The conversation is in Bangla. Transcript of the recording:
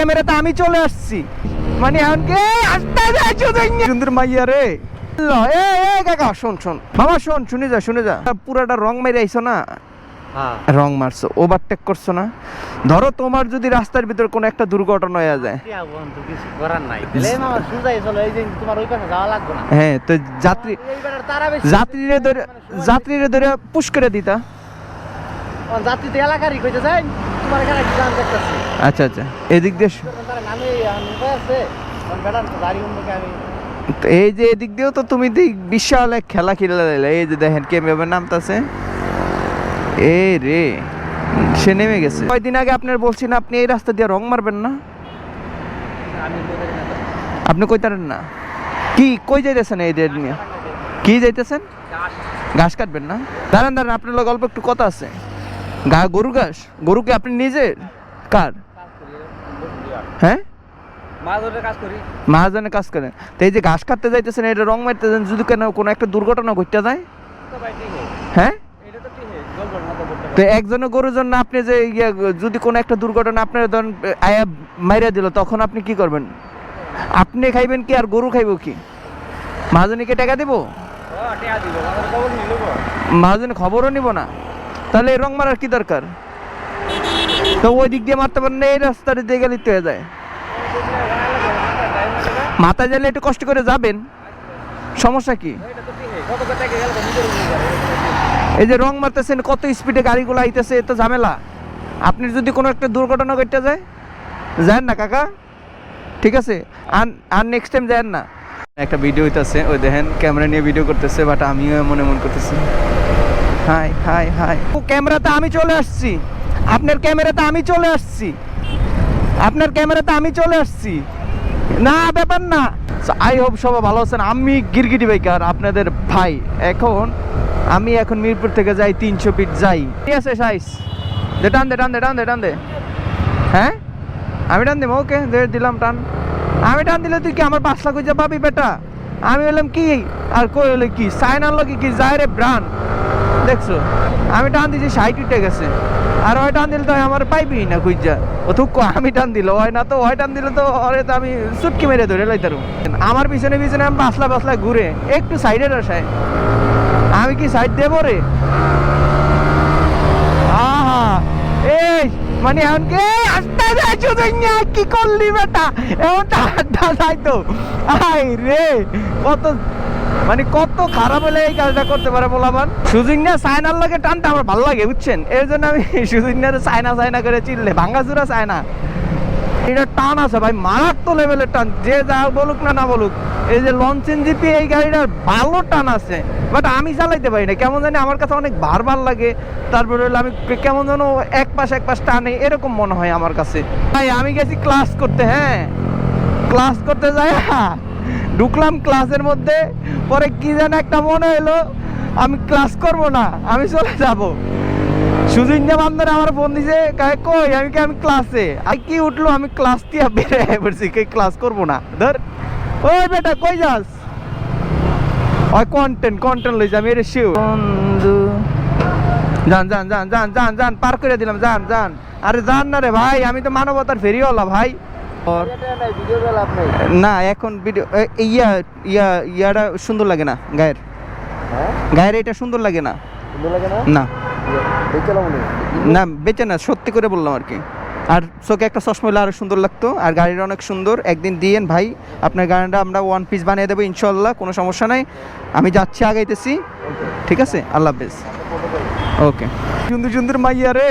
ক্যামেরাতে আমি চলে আসছি। মানে এখন কে আসতে যায় সুন্দর মাইয়া রে। এ এ কাকা শোন শোন। মামা শোন শুনে যা শুনে যা। পুরাটা রং মেরে আইছো না? হ্যাঁ। রং মারছো ওভারটেক করছ না? ধরো তোমার যদি রাস্তার ভিতর কোনো একটা দুর্ঘটনা হয়ে যায়। হ্যাঁ তো যাত্রী যাত্রীরে ধরে যাত্রীরে ধরে পুশ করে দিতা। যাত্রী তো এলাকারই কইতে যাই আচ্ছা আচ্ছা। এদিক দিয়ে তো এই যে এদিক দিয়েও তো তুমি বিশাল এক খেলা খেলে দিলে এই যে দেখেন কে নামতাছে। এ রে সে নেমে গেছে। কয়দিন আগে আপনার বলছি না আপনি এই রাস্তা দিয়ে রং মারবেন না? আপনি কই দিই না? কি কই যাইতেছেন এই রেড নিয়ে? কি যাইতেছেন? ঘাস কাটবেন না? দাঁড়ান দাঁড়ান আপনার লোক অল্প একটু কথা আছে। গা গরু ঘাস? গরুকে আপনি নিজের কার? হ্যাঁ? মহাজনের কাজ করেন। তো এই যে ঘাস কাটতে যাইতেছেন এটা রং মারতে যান যদি কেন কোনো একটা দুর্ঘটনা ঘটতে যায়? হ্যাঁ? তো একজনের গরুর জন্য আপনি যে ইয়ে যদি কোনো একটা দুর্ঘটনা আপনার ধরেন আয়া মাইরা দিল তখন আপনি কি করবেন? আপনি খাইবেন কি আর গরু খাইব কি? মহাজনীকে টাকা দেবো? মহাজনে খবরও নিব না। তাহলে রং মারার কি দরকার? তো ওই দিক দিয়ে মারতে পারেন এই রাস্তাটা দিয়ে গেলে হয়ে যায়। মাথা গেলে একটু কষ্ট করে যাবেন। সমস্যা কি? এই যে রং মারতেছেন, কত স্পিডে গাড়িগুলো আইতেছে এত ঝামেলা। আপনি যদি কোনো একটা দুর্ঘটনা ঘটতে যায়, যান না কাকা। ঠিক আছে? আর আর নেক্সট টাইম যান না। একটা ভিডিও হইতেছে, ওই দেখেন, ক্যামেরা নিয়ে ভিডিও করতেছে বাট আমিও মনে মনে করতেছি। Hi hi hi. ক্যামেরাতে আমি চলে আসছি। আপনার ক্যামেরাতে আমি চলে আসছি। আপনার ক্যামেরাতে আমি চলে আসছি। না, ব্যাপার না। আই হোপ সবাই ভালো আছেন। আমি গিরগিটি বাইকার আপনাদের ভাই। এখন আমি এখন মিরপুর থেকে যাই, তিনশো ফিট যাই। ঠিক আছে, সাইস। দে, টান দে টান দে টান দে টান দে। হ্যাঁ? আমি টান দেবো, ওকে, দে, দিলাম, টান। আমি টান দিলে তুই কি আমার পাঁচ লাখ হয়ে পাবি, বেটা? আমি বললাম, কি? আর কই হলো কি? সাইনার লোকে কি? যায় রে, ব্রান। দেখছ আমি টান দিছি ষাট উঠে গেছে আর ওই টান দিলে তো আমার পাইবি না খুঁজা ও তো ক- আমি টান দিল হয় না তো ওই টান দিলে তো ওরে তো আমি সুটকি মেরে ধরে লাইতারু আমার পিছনে পিছনে আমি বাসলা বাসলা ঘুরে একটু সাইডের আসায় আমি কি সাইড দেবো রে আহা এই মানে এখন কে আসতে যায় কি করলি বেটা এমন তো আড্ডা যাই তো আই রে কত মানে কত খারাপ হলে এই কাজটা করতে পারে বলাবান সুজিংনা সাইনার লাগে টানটা আমার ভালো লাগে, বুঝছেন? এর জন্য আমি সুজিংনার সাইনা সাইনা করে চিনলে ভাঙ্গাচুরা সাইনা এটা টান আছে ভাই, মারাত্মক লেভেলের টান, যে যা বলুক না না বলুক। এই যে লঞ্চেন জিপি এই গাড়িটার ভালো টান আছে। বাট আমি চালাইতে পারি না, কেমন জানি আমার কাছে অনেক বার বার লাগে। তারপরে হলো আমি কেমন যেন এক পাশ এক পাশ টানে, এরকম মনে হয় আমার কাছে। ভাই, আমি গেছি ক্লাস করতে হ্যাঁ? ক্লাস করতে যাই ঢুকলাম ক্লাসের মধ্যে পরে কি যেন একটা মনে হলো আমি ক্লাস করব না আমি চলে যাব। সুজিন্যা বান্ধব আমার ফোন দিছে কই আমি কি আমি ক্লাসে আর কি উঠল আমি ক্লাস দিয়ে বেরে পড়ছি কে ক্লাস করব না। ধর। ওই বেটা কই যাস? ওই কন্টেন্ট কন্টেন্ট লই যাম এর শিউ বন্ধু। যান যান যান যান যান যান পার করে দিলাম যান যান আরে যান না রে ভাই আমি তো মানবতার ফেরিওয়ালা ভাই। না এখন ভিডিও ইয়া ইয়া ইয়াটা সুন্দর লাগে না গায়ের। হ্যাঁ? গায়ের এটা সুন্দর লাগে না। না? না। বেঁচে না সত্যি করে বললাম আর কি। আর চোখে একটা চশমা হলে আরও সুন্দর লাগতো আর গাড়িটা অনেক সুন্দর। একদিন দিয়েন ভাই আপনার গাড়িটা আমরা ওয়ান পিস বানিয়ে দেবো ইনশাল্লাহ কোনো সমস্যা নাই। আমি যাচ্ছি আগাইতেছি। ঠিক আছে? আল্লাহ হাফেজ। ওকে সুন্দর সুন্দর মাইয়া রে।